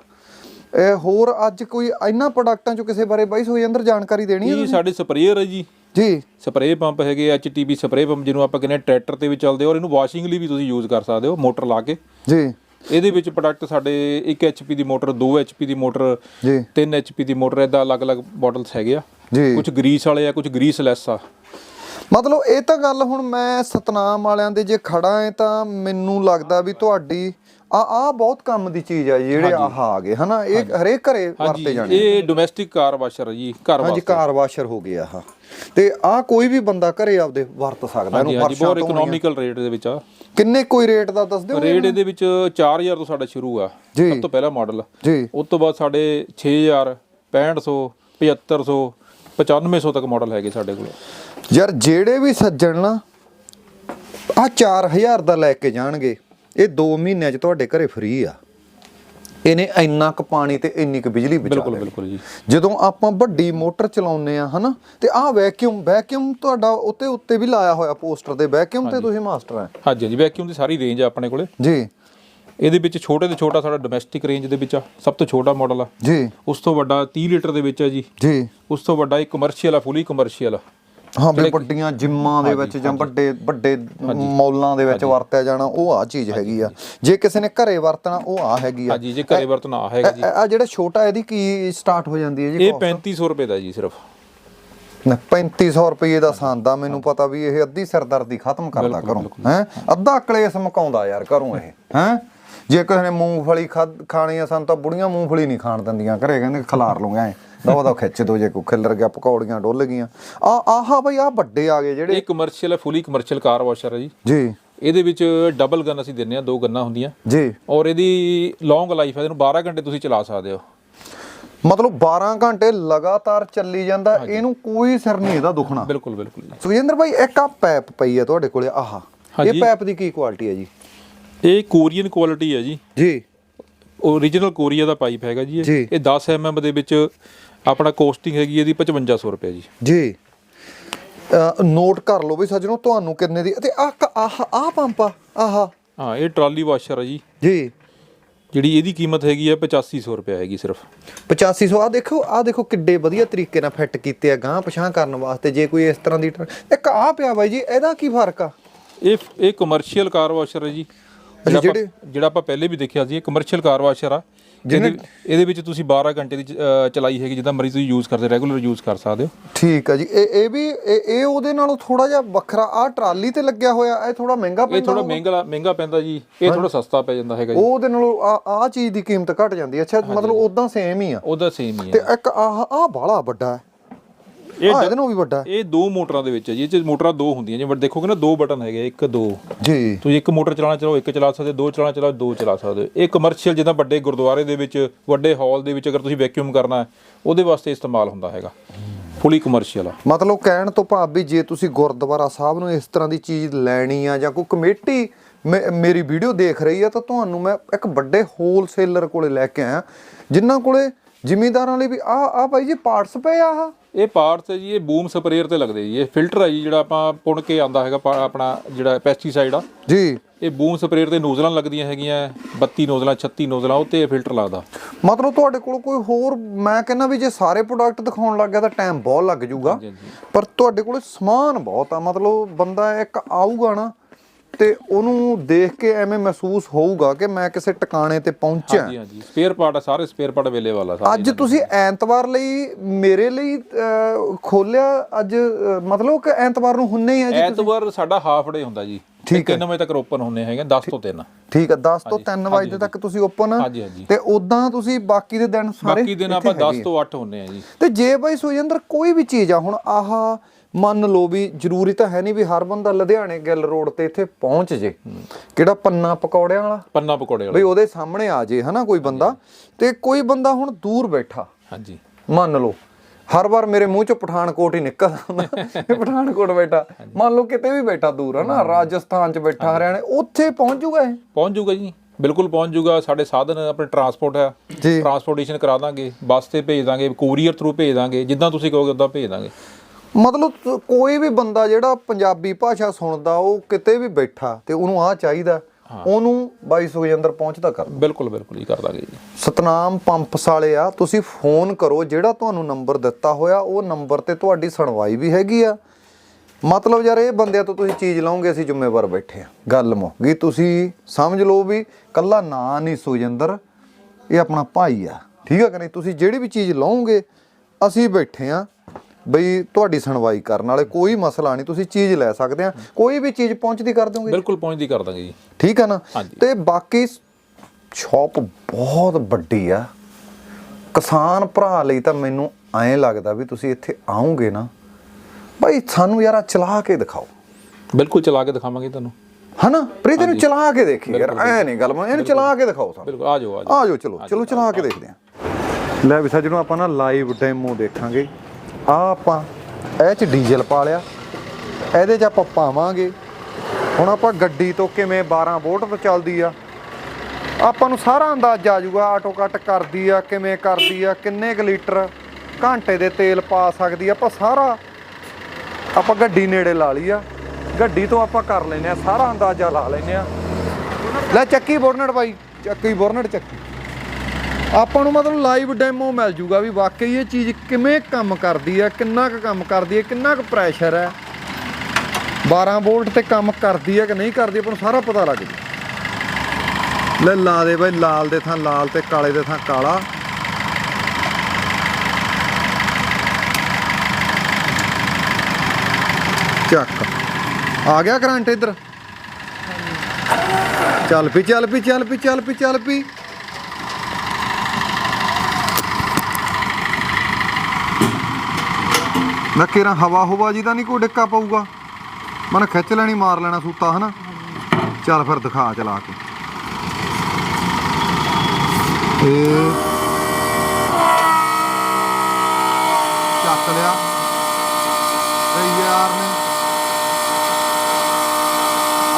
S2: ਇਹ ਹੋਰ ਅੱਜ ਕੋਈ ਇਹਨਾਂ ਪ੍ਰੋਡਕਟਾਂ ਚੋਂ ਕਿਸੇ ਬਾਰੇ ਬਾਈ ਸੋਈ ਅੰਦਰ ਜਾਣਕਾਰੀ ਦੇਣੀ ਹੈ
S1: ਇਹ ਸਾਡੇ ਸਪਰੇਅਰ ਹੈ ਜੀ।
S2: ਜੀ।
S1: ਸਪਰੇਅ ਪੰਪ ਹੈਗੇ ਐਚਟੀਪੀ ਸਪਰੇਅ ਪੰਪ ਜਿਹਨੂੰ ਆਪਾਂ ਕਹਿੰਦੇ ਟਰੈਕਟਰ ਤੇ ਵੀ ਚੱਲਦੇ ਔਰ ਇਹਨੂੰ ਵਾਸ਼ਿੰਗ ਲਈ ਵੀ ਤੁਸੀਂ ਯੂਜ਼ ਕਰ ਸਕਦੇ ਹੋ ਮੋਟਰ ਲਾ ਕੇ।
S2: ਜੀ।
S1: ਇਹਦੇ ਵਿੱਚ ਪ੍ਰੋਡਕਟ ਸਾਡੇ 1 ਐਚਪੀ ਦੀ ਮੋਟਰ 2 ਐਚਪੀ ਦੀ ਮੋਟਰ
S2: ਜੀ।
S1: 3 ਐਚਪੀ ਦੀ ਮੋਟਰ ਇਦਾਂ ਅਲੱਗ-ਅਲੱਗ ਮਾਡਲਸ ਹੈਗੇ ਆ।
S2: ਜੀ।
S1: ਕੁਝ ਗਰੀਸ ਵਾਲੇ ਆ ਕੁਝ ਗਰੀਸ ਲੈਸ ਆ।
S2: ਮਤਲਬ ਇਹ ਤਾਂ ਗੱਲ ਹੁਣ ਮੈਂ ਸਤਨਾਮ ਵਾਲਿਆਂ ਦੇ ਜੇ ਖੜਾ ਹੈ ਤਾਂ ਮੈਨੂੰ ਲੱਗਦਾ ਵੀ ਤੁਹਾਡੀ ਆ ਆ ਬਹੁਤ ਕੰਮ ਦੀ ਚੀਜ਼ ਆ ਜਿਹੜੇ ਆਹ ਆ ਗਏ ਹਨਾ? ਇਹ ਹਰੇਕ ਘਰੇ
S1: ਹਾਂਜੀ
S2: ਵਰਤੇ ਜਾਣੇ
S1: ਇਹ ਡੋਮੈਸਟਿਕ ਕਾਰ ਵਾਸ਼ਰ ਜੀ ਘਰ
S2: ਹਾਂਜੀ
S1: ਵਾਸਤੇ।
S2: ਕਾਰ ਵਾਸ਼ਰ ਹੋ ਗਿਆ ਆਹ। ਤੇ ਆ ਕੋਈ ਵੀ ਬੰਦਾ ਘਰੇ ਆਪਦੇ ਵਰਤ ਸਕਦਾ
S1: ਹਾਂਜੀ
S2: ਇਹਨੂੰ
S1: ਹਾਂਜੀ ਬਹੁਤ
S2: ਤੋਂ
S1: ਇਕਨੋਮਿਕਲ ਰੇਟ ਦੇ ਵਿੱਚ ਆ।
S2: ਕਿੰਨੇ ਕੋਈ ਰੇਟ ਦਾ ਦੱਸ ਦਿਓ
S1: ਰੇਟ ਇਹਦੇ ਵਿੱਚ 4000 ਤੋਂ ਸਾਡਾ ਸ਼ੁਰੂ ਆ। ਸਭ ਤੋਂ ਪਹਿਲਾ ਮਾਡਲ
S2: ਜੀ।
S1: ਉਸ ਤੋਂ ਬਾਅਦ ਸਾਡੇ 6000 6500 7500 9500 ਤੱਕ ਮਾਡਲ ਹੈਗੇ ਸਾਡੇ ਕੋਲ।
S2: ਯਾਰ ਜਿਹੜੇ ਵੀ ਸੱਜਣ ਨਾ ਆ 4000 ਦਾ ਲੈ ਕੇ ਜਾਣਗੇ। ਇਹ 2 ਮਹੀਨਿਆਂ ਚ ਤੁਹਾਡੇ ਘਰੇ ਫ੍ਰੀ ਆ। ਇਹਨੇ ਇੰਨਾ ਕੁ ਪਾਣੀ ਤੇ ਇੰਨੀ ਕੁ ਬਿਜਲੀ ਬਚਾ
S1: ਬਿਲਕੁਲ। ਬਿਲਕੁਲ ਜੀ।
S2: ਜਦੋਂ ਆਪਾਂ ਵੱਡੀ ਮੋਟਰ ਚਲਾਉਂਦੇ ਆ ਹਨਾ? ਤੇ ਆਹ ਵੈਕਿਊਮ ਵੈਕਿਊਮ ਤੁਹਾਡਾ ਉੱਤੇ ਉੱਤੇ ਵੀ ਲਾਇਆ ਹੋਇਆ ਪੋਸਟਰ ਤੇ ਵੈਕਿਊਮ ਤੇ ਤੁਸੀਂ ਮਾਸਟਰ ਆ।
S1: ਹਾਂਜੀ ਹਾਂਜੀ ਵੈਕਿਊਮ ਦੀ ਸਾਰੀ ਰੇਂਜ ਆ ਆਪਣੇ ਕੋਲੇ।
S2: ਜੀ।
S1: ਇਹਦੇ ਵਿੱਚ ਛੋਟੇ ਤੋਂ ਛੋਟਾ ਸਾਡਾ ਡੋਮੈਸਟਿਕ ਰੇਂਜ ਦੇ ਵਿੱਚ ਆ ਸਭ ਤੋਂ ਛੋਟਾ ਮਾਡਲ ਆ।
S2: ਜੀ।
S1: ਉਸ ਤੋਂ ਵੱਡਾ 30 ਲੀਟਰ ਦੇ ਵਿੱਚ ਆ ਜੀ।
S2: ਜੀ।
S1: ਉਸ ਤੋਂ ਵੱਡਾ ਇੱਕ ਕਮਰਸ਼ੀਅਲ ਆ ਫੁੱਲੀ ਕਮਰਸ਼ੀਅਲ
S2: ਹਾਂ ਵੀ ਵੱਡੀਆਂ ਜਿੰਮਾਂ ਦੇ ਵਿੱਚ ਜਾਂ ਵੱਡੇ ਵੱਡੇ ਮੌਲਾਂ ਦੇ ਵਿੱਚ ਵਰਤਿਆ ਜਾਣਾ ਉਹ ਆ ਚੀਜ਼ ਹੈਗੀ ਆ। ਜੇ ਕਿਸੇ ਨੇ ਘਰੇ ਵਰਤਣਾ ਉਹ ਆ ਹੈਗੀ ਆ।
S1: ਹਾਂਜੀ ਜੇ ਘਰੇ ਵਰਤਣਾ ਆ ਹੈਗਾ ਜੀ।
S2: ਆ ਜਿਹੜਾ ਛੋਟਾ ਇਹਦੀ ਕੀ ਸਟਾਰਟ ਹੋ ਜਾਂਦੀ ਹੈ ਜੀ
S1: ਇਹ 3500 ਰੁਪਏ ਦਾ ਜੀ ਸਿਰਫ।
S2: ਨਾ, 3500 ਰੁਪਏ ਦਾ ਸੰਦਾ ਮੈਨੂੰ ਪਤਾ ਵੀ ਇਹ ਅੱਧੀ ਸਿਰਦਰਦੀ ਖਤਮ ਕਰਦਾ ਘਰੋਂ ਹੈ? ਅੱਧਾ ਕਲੇਸ਼ ਮੁਕਾਉਂਦਾ ਯਾਰ ਘਰੋਂ ਇਹ ਹੈ? ਜੇ ਕਿਸੇ ਨੇ ਮੂੰਗਫਲੀ ਖਾਣੀ ਆ ਸਾਨੂੰ ਤਾਂ ਬੁੜੀਆਂ ਮੂੰਗਫਲੀ ਨਹੀਂ ਖਾਣ ਦਿੰਦੀਆਂ। ਘਰੇ ਕਹਿੰਦੇ ਖਲਾਰ ਲੂੰਗਾ ਐ। ਦਵਾ ਦਾ ਖਿੱਚ ਦੋ ਜੇ ਕੋ ਖਿੱਲਰ ਗਿਆ ਪਕੌੜੀਆਂ ਡੁੱਲ ਗਈਆਂ। ਆ ਆਹਾ ਬਈ ਆ ਵੱਡੇ ਆ ਗਏ ਜਿਹੜੇ।
S1: ਇਹ ਕਮਰਸ਼ੀਅਲ ਹੈ ਫੁੱਲੀ ਕਮਰਸ਼ੀਅਲ ਕਾਰ ਵਾਸ਼ਰ ਹੈ ਜੀ।
S2: ਜੀ।
S1: ਇਹਦੇ ਵਿੱਚ ਡਬਲ ਗਨ ਅਸੀਂ ਦਿੰਨੇ ਆ ਦੋ ਗੰਨਾਂ ਹੁੰਦੀਆਂ।
S2: ਜੀ।
S1: ਔਰ ਇਹਦੀ ਲੌਂਗ ਲਾਈਫ ਹੈ ਇਹਨੂੰ 12 ਘੰਟੇ ਤੁਸੀਂ ਚਲਾ ਸਕਦੇ ਹੋ।
S2: ਮਤਲਬ 12 ਘੰਟੇ ਲਗਾਤਾਰ ਚੱਲੀ ਜਾਂਦਾ ਇਹਨੂੰ ਕੋਈ ਸਿਰ ਨਹੀਂ ਇਹਦਾ ਦੁਖਣਾ।
S1: ਬਿਲਕੁਲ ਬਿਲਕੁਲ
S2: ਸੁਖਜਿੰਦਰ ਭਾਈ ਇੱਕ ਆ ਪੈਪ ਪਈ ਹੈ ਤੁਹਾਡੇ ਕੋਲੇ ਆਹ। ਇਹ। ਪੈਪ ਦੀ ਕੀ ਕੁਆਲਿਟੀ ਹੈ ਜੀ?
S1: ਇਹ ਕੋਰੀਅਨ ਕੁਆਲਿਟੀ ਹੈ ਜੀ।
S2: ਜੀ।
S1: ਓਰੀਜਨਲ ਕੋਰੀਆ ਦਾ ਪਾਈਪ ਹੈਗਾ ਜੀ
S2: ਜੀ।
S1: ਇਹ ਇਹ 10 ਐਮਐਮ ਦੇ ਵਿੱਚ ਆਪਣਾ ਕੋਸਟਿੰਗ ਹੈਗੀ ਇਹਦੀ 5500 ਰੁਪਏ ਜੀ।
S2: ਜੀ। ਨੋਟ ਕਰ ਲਓ ਵੀ ਸੱਜਣੋ ਤੁਹਾਨੂੰ ਕਿੰਨੇ ਦੀ ਤੇ ਆਹ ਆਹ ਆਹ ਪੰਪ ਆ ਆਹ।
S1: ਹਾਂ ਇਹ ਟਰਾਲੀ ਵਾਸ਼ਰ ਹੈ ਜੀ।
S2: ਜੀ।
S1: ਜਿਹੜੀ ਇਹਦੀ ਕੀਮਤ ਹੈਗੀ ਹੈ 8500 ਰੁਪਏ ਹੈਗੀ ਸਿਰਫ।
S2: 8500 ਆ ਦੇਖੋ ਆ ਦੇਖੋ ਕਿੱਡੇ ਵਧੀਆ ਤਰੀਕੇ ਨਾਲ ਫਿੱਟ ਕੀਤੇ ਆ ਗਾਂ ਪਛਾਂ ਕਰਨ ਵਾਸਤੇ ਜੇ ਕੋਈ ਇਸ ਤਰ੍ਹਾਂ ਦੀ ਟਰ- ਇੱਕ ਆ ਪਿਆ ਬਾਈ ਜੀ ਇਹਦਾ ਕੀ ਫ਼ਰਕ ਆ?
S1: ਇਹ ਇਹ ਕਮਰਸ਼ੀਅਲ ਕਾਰ ਵਾਸ਼ਰ ਹੈ ਜੀ।
S2: ਅੱਛਾ,
S1: ਜਿਹੜਾ
S2: ਜਿਹੜੇ-
S1: ਆਪਾਂ- ਪਹਿਲੇ ਵੀ ਦੇਖਿਆ ਸੀ ਇਹ ਕਮਰਸ਼ੀਅਲ ਕਾਰ ਵਾਸ਼ਰ ਆ। ਜਿਹਦੇ ਇਹਦੇ ਵਿੱਚ ਤੁਸੀਂ 12 ਘੰਟੇ ਦੀ ਚਲਾਈ ਹੈਗੀ ਜਿੱਦਾਂ ਮਰਜ਼ੀ ਤੁਸੀਂ ਯੂਜ਼ ਕਰਦੇ ਰੈਗੂਲਰ ਯੂਜ਼ ਕਰ ਸਕਦੇ ਹੋ।
S2: ਠੀਕ ਆ ਜੀ। ਇਹ ਇਹ ਵੀ ਇਹ ਇਹ ਉਹਦੇ ਨਾਲੋਂ ਥੋੜਾ ਜਿਹਾ ਵੱਖਰਾ ਆ ਟਰਾਲੀ ਤੇ ਲੱਗਿਆ ਹੋਇਆ ਇਹ ਥੋੜਾ ਮਹਿੰਗਾ
S1: ਇਹ
S2: ਪੈਂਦਾ
S1: ਥੋੜਾ
S2: ਹੋਊਗਾ।
S1: ਮਹਿੰਗਾ ਮਹਿੰਗਾ ਪੈਂਦਾ ਜੀ। ਇਹ ਥੋੜਾ ਸਸਤਾ ਪੈ ਜਾਂਦਾ ਹੈਗਾ ਜੀ।
S2: ਉਹਦੇ ਨਾਲੋਂ ਆ ਆ ਚੀਜ਼ ਦੀ ਕੀਮਤ ਘਟ ਜਾਂਦੀ ਹੈ ਅੱਛਾ ਮਤਲਬ ਉਦਾਂ ਸੇਮ ਹੀ ਆ।
S1: ਉਹਦਾ ਸੇਮ ਹੀ
S2: ਤੇ
S1: ਹੈ
S2: ਇੱਕ ਆਹ ਆ ਬਾਹਲਾ ਵੱਡਾ ਹੈ।
S1: ਇਹ
S2: ਇਹਦੇ ਨਾਲੋਂ ਵੀ ਵੱਡਾ
S1: ਇਹ ਦੋ ਮੋਟਰਾਂ ਦੇ ਵਿੱਚ ਹੈ ਜੀ ਇਹ ਚ ਮੋਟਰਾਂ ਦੋ ਹੁੰਦੀਆਂ ਜਿਵੇਂ ਦੇਖੋਗੇ ਨਾ ਦੋ ਬਟਨ ਹੈਗੇ ਇੱਕ ਦੋ।
S2: ਜੀ।
S1: ਤੁਸੀਂ ਇੱਕ ਮੋਟਰ ਚਲਾਉਣਾ ਚਲਾਓ ਇੱਕ ਚਲਾ ਸਕਦੇ ਦੋ ਚਲਾਉਣਾ ਚਲਾਓ ਦੋ ਚਲਾ ਸਕਦੇ ਇਹ ਕਮਰਸ਼ੀਅਲ ਜਿੱਦਾਂ ਵੱਡੇ ਗੁਰਦੁਆਰੇ ਦੇ ਵਿੱਚ ਵੱਡੇ ਹਾਲ ਦੇ ਵਿੱਚ ਅਗਰ ਤੁਸੀਂ ਵੈਕਿਊਮ ਕਰਨਾ ਉਹਦੇ ਵਾਸਤੇ ਇਸਤੇਮਾਲ ਹੁੰਦਾ ਹੈਗਾ। ਫੁੱਲੀ ਕਮਰਸ਼ੀਅਲ ਆ।
S2: ਮਤਲਬ ਕਹਿਣ ਤੋਂ ਭਾਵ ਵੀ ਜੇ ਤੁਸੀਂ ਗੁਰਦੁਆਰਾ ਸਾਹਿਬ ਨੂੰ ਇਸ ਤਰ੍ਹਾਂ ਦੀ ਚੀਜ਼ ਲੈਣੀ ਆ ਜਾਂ ਕੋਈ ਕਮੇਟੀ ਮੇਰੀ ਵੀਡੀਓ ਦੇਖ ਰਹੀ ਆ ਤਾਂ ਤੁਹਾਨੂੰ ਮੈਂ ਇੱਕ ਵੱਡੇ ਹੋਲਸੇਲਰ ਕੋਲੇ ਲੈ ਕੇ ਆਇਆ ਜਿਨ੍ਹਾਂ ਕੋਲੇ ਜ਼ਿਮੀਂਦਾਰਾਂ ਲਈ ਵੀ ਆ ਆ ਭਾਈ ਜੀ ਪਾਰਟਸ ਪਏ ਆ
S1: ਇਹ ਪਾਰਟਸ ਹੈ ਜੀ ਇਹ ਬੂਮ ਸਪਰੇਅਰ ਤੇ ਲੱਗਦੇ ਜੀ। ਇਹ ਫਿਲਟਰ ਹੈ ਜੀ ਜਿਹੜਾ ਆਪਾਂ ਪੁਣ ਕੇ ਆਂਦਾ ਹੈਗਾ ਆਪਣਾ ਜਿਹੜਾ ਪੈਸਟੀਸਾਈਡ ਆ।
S2: ਜੀ।
S1: ਇਹ ਬੂਮ ਸਪਰੇਅਰ ਤੇ ਨੋਜ਼ਲਾਂ ਲੱਗਦੀਆਂ ਹੈਗੀਆਂ 32 ਨੋਜ਼ਲਾਂ 36 ਨੋਜ਼ਲਾਂ ਉਹ ਤੇ ਫਿਲਟਰ ਲੱਗਦਾ।
S2: ਮਤਲਬ ਤੁਹਾਡੇ ਕੋਲ ਕੋਈ ਹੋਰ ਮੈਂ ਕਹਿੰਦਾ ਵੀ ਜੇ ਸਾਰੇ ਪ੍ਰੋਡਕਟ ਦਿਖਾਉਣ ਲੱਗ ਗਿਆ ਤਾਂ ਟਾਈਮ ਬਹੁਤ ਲੱਗ ਜਾਊਗਾ। ਪਰ ਤੁਹਾਡੇ ਕੋਲ ਸਮਾਨ ਬਹੁਤ ਆ ਮਤਲਬ ਬੰਦਾ ਇੱਕ ਆਊਗਾ ਨਾ ਤੇ ਉਹਨੂੰ ਦੇਖ ਕੇ ਐਵੇਂ ਮਹਿਸੂਸ ਹੋਊਗਾ ਕਿ ਮੈਂ ਕਿਸੇ ਟਿਕਾਣੇ ਤੇ ਪਹੁੰਚਿਆ।
S1: ਹਾਂਜੀ ਹਾਂਜੀ। ਸਪੇਅਰ ਪਾਰਟ ਆ ਸਾਰੇ ਸਪੇਅਰ ਪਾਰਟ ਅਵੇਲੇਬਲ ਆ ਸਾਰੇ
S2: ਅੱਜ ਤੁਸੀਂ ਐਤਵਾਰ ਲਈ ਮੇਰੇ ਲਈ ਖੋਲਿਆ ਅੱਜ ਮਤਲਬ ਕਿ ਐਤਵਾਰ ਨੂੰ ਹੁੰਨੇ ਹੀ ਆ ਜੀ
S1: ਐਤਵਾਰ ਸਾਡਾ ਹਾਫ ਡੇ ਹੁੰਦਾ ਜੀ।
S2: ਠੀਕ ਹੈ।
S1: 3 ਵਜੇ ਤੱਕ ਓਪਨ ਹੁੰਨੇ ਹੈਗੇ 10 ਤੋਂ 3
S2: ਠੀਕ ਹੈ 10 ਤੋਂ 3 ਵਜੇ ਤੱਕ ਤੁਸੀਂ ਓਪਨ। ਤੇ ਉਦਾਂ ਤੁਸੀਂ ਬਾਕੀ ਦੇ ਦਿਨ ਸਾਰੇ
S1: ਬਾਕੀ ਦਿਨ ਆਪਾਂ 10 ਤੋਂ 8 ਹੁੰਨੇ ਆ ਜੀ।
S2: ਤੇ ਜੇ ਬਾਈ ਸੁਜਿੰਦਰ ਕੋਈ ਵੀ ਚੀਜ਼ ਆ ਹੁਣ ਆਹ ਮੰਨ ਲਓ ਵੀ ਜ਼ਰੂਰੀ ਤਾਂ ਹੈ ਨਹੀਂ ਵੀ ਹਰ ਬੰਦਾ ਲੁਧਿਆਣੇ ਗਿੱਲ ਰੋਡ ਤੇ ਇੱਥੇ ਪਹੁੰਚ ਜੇ। ਕਿਹੜਾ ਪੰਨਾ ਪਕੌੜਿਆਂ ਵਾਲਾ?
S1: ਪੰਨਾ ਪਕੌੜੇ ਵਾਲਾ।
S2: ਬਈ ਉਹਦੇ ਸਾਹਮਣੇ ਆ ਜੇ ਹਨਾ ਕੋਈ ਬੰਦਾ। ਤੇ ਕੋਈ ਬੰਦਾ ਹੁਣ ਦੂਰ ਬੈਠਾ।
S1: ਹਾਂਜੀ।
S2: ਮੰਨ ਲਓ ਹਰ ਵਾਰ ਮੇਰੇ ਮੂੰਹ ਚੋਂ ਪਠਾਨਕੋਟ ਹੀ ਨਿਕਲਦਾ ਹੁੰਦਾ। ਇਹ ਪਠਾਨਕੋਟ ਬੈਠਾ। ਮੰਨ ਲਓ ਕਿਤੇ ਵੀ ਬੈਠਾ ਦੂਰ ਹੈ। ਨਾ ਰਾਜਸਥਾਨ ਚ ਬੈਠਾ ਹਰਿਆਣੇ ਉੱਥੇ ਪਹੁੰਚ ਜੂਗਾ ਇਹ?
S1: ਪਹੁੰਚ ਜਾਊਗਾ ਜੀ। ਬਿਲਕੁਲ ਪਹੁੰਚ ਜਾਊਗਾ ਸਾਡੇ ਸਾਧਨ ਆਪਣੇ ਟਰਾਂਸਪੋਰਟ ਹੈ।
S2: ਜੀ।
S1: ਟਰਾਂਸਪੋਰਟੇਸ਼ਨ ਕਰਾ ਦਾਂਗੇ। ਬੱਸ ਤੇ ਭੇਜ ਦਾਂਗੇ। ਕੋਰੀਅਰ ਥਰੂ ਭੇਜ ਦਾਂਗੇ। ਜਿੱਦਾਂ ਤੁਸੀਂ ਕਹੋਗੇ ਉਦਾਂ ਭੇਜ ਦਾਂਗੇ।
S2: ਮਤਲਬ ਕੋਈ ਵੀ ਬੰਦਾ ਜਿਹੜਾ ਪੰਜਾਬੀ ਭਾਸ਼ਾ ਸੁਣਦਾ ਉਹ ਕਿਤੇ ਵੀ ਬੈਠਾ ਤੇ ਉਹਨੂੰ ਆ ਚਾਹੀਦਾ ਉਹਨੂੰ ਬਾਈ ਸੁਖਜਿੰਦਰ ਪਹੁੰਚਦਾ ਕਰ
S1: ਬਿਲਕੁਲ ਬਿਲਕੁਲ ਜੀ ਕਰ ਦਾਂਗੇ ਜੀ।
S2: ਸਤਨਾਮ ਪੰਪਸ ਵਾਲੇ ਆ ਤੁਸੀਂ ਫੋਨ ਕਰੋ ਜਿਹੜਾ ਤੁਹਾਨੂੰ ਨੰਬਰ ਦਿੱਤਾ ਹੋਇਆ ਉਹ ਨੰਬਰ ਤੇ ਤੁਹਾਡੀ ਸੁਣਵਾਈ ਵੀ ਹੈਗੀ ਆ। ਮਤਲਬ ਯਾਰ ਇਹ ਬੰਦਿਆਂ ਤੋਂ ਤੁਸੀਂ ਚੀਜ਼ ਲਓਗੇ ਅਸੀਂ ਜ਼ਿੰਮੇਵਾਰ ਬੈਠੇ ਆ। ਗੱਲ ਮੁੱਕ ਗਈ ਤੁਸੀਂ ਸਮਝ ਲਓ ਵੀ ਕੱਲਾ ਨਾਂ ਨਹੀਂ ਸੁਜਿੰਦਰ ਇਹ ਆਪਣਾ ਭਾਈ ਆ। ਠੀਕ ਆ ਕਿ ਨਹੀਂ? ਤੁਸੀਂ ਜਿਹੜੀ ਵੀ ਚੀਜ਼ ਲਓਗੇ ਅਸੀਂ ਬੈਠੇ ਆ। ਬਈ ਤੁਹਾਡੀ ਸੁਣਵਾਈ ਕਰਨ ਵਾਲੇ ਕੋਈ ਮਸਲਾ ਨਹੀਂ ਤੁਸੀਂ ਚੀਜ਼ ਲੈ ਸਕਦੇ ਆ। ਕੋਈ ਵੀ ਚੀਜ਼ ਪਹੁੰਚਦੀ ਕਰ ਦੋਗੇ
S1: ਬਿਲਕੁਲ ਪਹੁੰਚਦੀ ਕਰ ਦਾਂਗੇ ਜੀ।
S2: ਠੀਕ ਆ ਨਾ। ਤੇ ਬਾਕੀ ਸ਼ਾਪ ਬਹੁਤ ਵੱਡੀ ਆ। ਕਿਸਾਨ ਭਰਾ ਲਈ ਤਾਂ ਮੈਨੂੰ ਐਂ ਲੱਗਦਾ ਵੀ ਤੁਸੀਂ ਇੱਥੇ ਆਓਗੇ ਨਾ ਭਾਈ ਸਾਨੂੰ ਯਾਰ ਚਲਾ ਕੇ ਦਿਖਾਓ।
S1: ਬਿਲਕੁਲ ਚਲਾ ਕੇ ਦਿਖਾਵਾਂਗੇ ਤੁਹਾਨੂੰ।
S2: ਹਨਾ? ਪ੍ਰੀਤ ਨੂੰ ਚਲਾ ਕੇ ਦੇਖੀ ਯਾਰ ਐ ਨਹੀਂ ਗੱਲ ਇਹਨੂੰ ਚਲਾ ਕੇ ਦਿਖਾਓ ਸਾਨੂੰ।
S1: ਬਿਲਕੁਲ ਆ ਜਾਓ ਆ ਜਾਓ।
S2: ਆ ਜਾਓ ਚਲੋ ਚਲੋ ਚਲਾ ਕੇ ਦੇਖਦੇ ਆ। ਲੈ ਵੀ ਸੱਜਣੋ ਆਪਾਂ ਨਾ ਲਾਈਵ ਡੈਮੋ ਦੇਖਾਂਗੇ। ਆ ਆਪਾਂ ਇਹ ਚ ਡੀਜ਼ਲ ਪਾ ਲਿਆ, ਇਹਦੇ ਚ ਆਪਾਂ ਪਾਵਾਂਗੇ। ਹੁਣ ਆਪਾਂ ਗੱਡੀ ਤੋਂ ਕਿਵੇਂ 12 ਵੋਲਟ ਤੋਂ ਚੱਲਦੀ ਆ? ਆਪਾਂ ਨੂੰ ਸਾਰਾ ਅੰਦਾਜ਼ਾ ਆ ਜਾਊਗਾ, ਆਟੋ ਕੱਟ ਕਰਦੀ ਆ, ਕਿਵੇਂ ਕਰਦੀ ਆ, ਕਿੰਨੇ ਕੁ ਲੀਟਰ ਘੰਟੇ ਦੇ ਤੇਲ ਪਾ ਸਕਦੀ ਆ? ਆਪਾਂ ਸਾਰਾ, ਆਪਾਂ ਗੱਡੀ ਨੇੜੇ ਲਾ ਲਈ ਆ। ਗੱਡੀ ਤੋਂ ਆਪਾਂ ਕਰ ਲੈਨੇ ਆ, ਸਾਰਾ ਅੰਦਾਜ਼ਾ ਲਾ ਲੈਨੇ ਆ। ਲੈ ਚੱਕੀ ਬੋਰਨਟ ਬਾਈ, ਚੱਕੀ ਬੋਰਨਟ ਚੱਕੀ। ਆਪਾਂ ਨੂੰ ਮਤਲਬ ਲਾਈਵ ਡੈਮੋ ਮਿਲ ਜੂਗਾ ਵੀ ਵਾਕਈ ਇਹ ਚੀਜ਼ ਕਿਵੇਂ ਕੰਮ ਕਰਦੀ ਹੈ, ਕਿੰਨਾ ਕੁ ਕੰਮ ਕਰਦੀ ਹੈ, ਕਿੰਨਾ ਕੁ ਪ੍ਰੈਸ਼ਰ ਹੈ। 12 ਵੋਲਟ ਤੇ ਕੰਮ ਕਰਦੀ ਹੈ ਕਿ ਨਹੀਂ ਕਰਦੀ, ਆਪਾਂ ਨੂੰ ਸਾਰਾ ਪਤਾ ਲੱਗ ਜੂ। ਲੈ ਲਾ ਦੇ ਬਾਈ, ਲਾਲ ਦੇ ਥਾਂ ਲਾਲ ਤੇ ਕਾਲੇ ਦੇ ਥਾਂ ਕਾਲਾ। ਚੱਕ। ਆ ਗਿਆ ਕਰੰਟ ਇੱਧਰ। ਚੱਲ ਪਈ ਚੱਲ ਪਈ ਚੱਲ ਪਈ ਚੱਲ ਪਈ ਚੱਲ ਪਈ ਮੈਂ ਕਿਹਾ ਹਵਾ ਹੁਵਾ ਜੀ ਦਾ ਨਹੀਂ ਕੋਈ ਡਿੱਕਾ ਪਊਗਾ। ਮਨ ਖਿੱਚ ਲੈਣੀ, ਮਾਰ ਲੈਣਾ ਸੂਤਾ ਹਨਾ? ਚੱਲ ਫਿਰ ਦਿਖਾ ਚਲਾ ਕੇ। ਇਹ ਚੱਕ ਲਿਆ। ਤੇ ਯਾਰ ਨੇ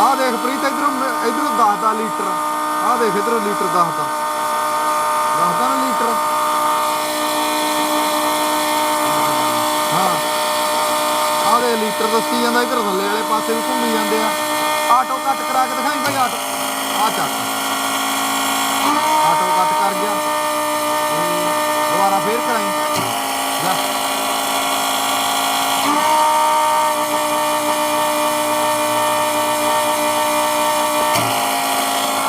S2: ਆਹ ਦੇਖ ਪ੍ਰੀਤ, ਇਧਰੋਂ ਇਧਰੋਂ 10 ਦਾ ਲੀਟਰ। ਆਹ ਦੇਖ, ਇਧਰੋਂ ਲੀਟਰ 10 ਦਾ 10 ਦਾ ਨਾ ਲੀਟਰ ਹਾਂ ਆਹ ਦੇ ਲੀਟਰ ਦੱਸੀ ਜਾਂਦਾ ਇਧਰ ਥੱਲੇ ਵਾਲੇ ਪਾਸੇ ਵੀ ਘੁੰਮੀ ਜਾਂਦੇ ਆ। ਆਟੋ ਕੱਟ ਕਰਾ ਕੇ ਦਿਖਾਈ ਭਾਈ ਆਟੋ। ਆ ਚੱਕ। ਆਟੋ ਕੱਟ ਕਰ ਗਿਆ। ਦੁਬਾਰਾ ਫੇਰ ਕਰਾਈ। ਲੈ।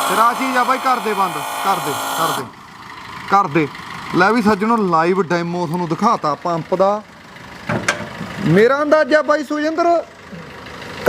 S2: ਤੇਰਾ ਚੀਜ਼ ਆ ਬਾਈ, ਕਰ ਦੇ ਬੰਦ। ਕਰ ਦੇ ਕਰ ਦੇ। ਕਰ ਦੇ। ਲੈ ਵੀ ਸੱਜਣੋ ਲਾਈਵ ਡੈਮੋ ਤੁਹਾਨੂੰ ਦਿਖਾਤਾ, ਪੰਪ ਦਾ। ਮੇਰਾ ਅੰਦਾਜ਼ਾ ਬਾਈ ਸੁਜਿੰਦਰ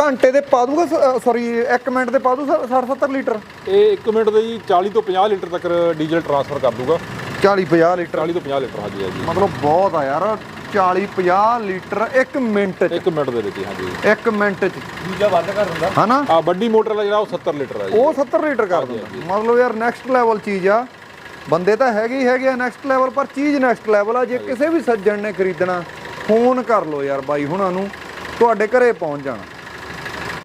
S2: ਘੰਟੇ ਦੇ ਪਾ ਦੂਗਾ ਸੌਰੀ 1 ਮਿੰਟ ਦੇ ਪਾ ਦੂ 60 70 ਲੀਟਰ?
S1: ਇਹ 1 ਮਿੰਟ ਦੇ ਜੀ 40 ਤੋਂ 50 ਲੀਟਰ ਤੱਕ ਡੀਜ਼ਲ ਟਰਾਂਸਫਰ ਕਰ ਦੂਗਾ।
S2: 40 50 ਲੀਟਰ।
S1: 40 ਤੋਂ 50 ਲੀਟਰ ਹਾਂਜੀ ਹੈ ਜੀ
S2: ਮਤਲਬ ਬਹੁਤ ਆ ਯਾਰ 40 50 ਲੀਟਰ 1 ਮਿੰਟ ਚ।
S1: 1 ਮਿੰਟ ਦੇ ਵਿੱਚ ਹਾਂਜੀ।
S2: 1 ਮਿੰਟ ਚ।
S1: ਦੂਜਾ ਵੱਧ ਕਰ ਦਿੰਦਾ।
S2: ਹਨਾ?
S1: ਆ ਵੱਡੀ ਮੋਟਰ ਵਾਲਾ ਜਿਹੜਾ ਉਹ 70 ਲੀਟਰ ਜੀ।
S2: ਉਹ 70 ਲੀਟਰ ਕਰ ਦਿੰਦਾ। ਮਤਲਬ ਯਾਰ ਨੈਕਸਟ ਲੈਵਲ ਚੀਜ਼ ਆ। ਬੰਦੇ ਤਾਂ ਹੈਗੇ ਹੀ ਹੈਗੇ ਆ ਨੈਕਸਟ ਲੈਵਲ ਪਰ ਚੀਜ਼ ਨੈਕਸਟ ਲੈਵਲ ਆ। ਜੇ ਕਿਸੇ ਵੀ ਸੱਜਣ ਨੇ ਖਰੀਦਣਾ ਫੋਨ ਕਰ ਲਓ ਯਾਰ ਬਾਈ ਹੁਣਾਂ ਨੂੰ ਤੁਹਾਡੇ ਘਰੇ ਪਹੁੰਚ ਜਾਣਾ।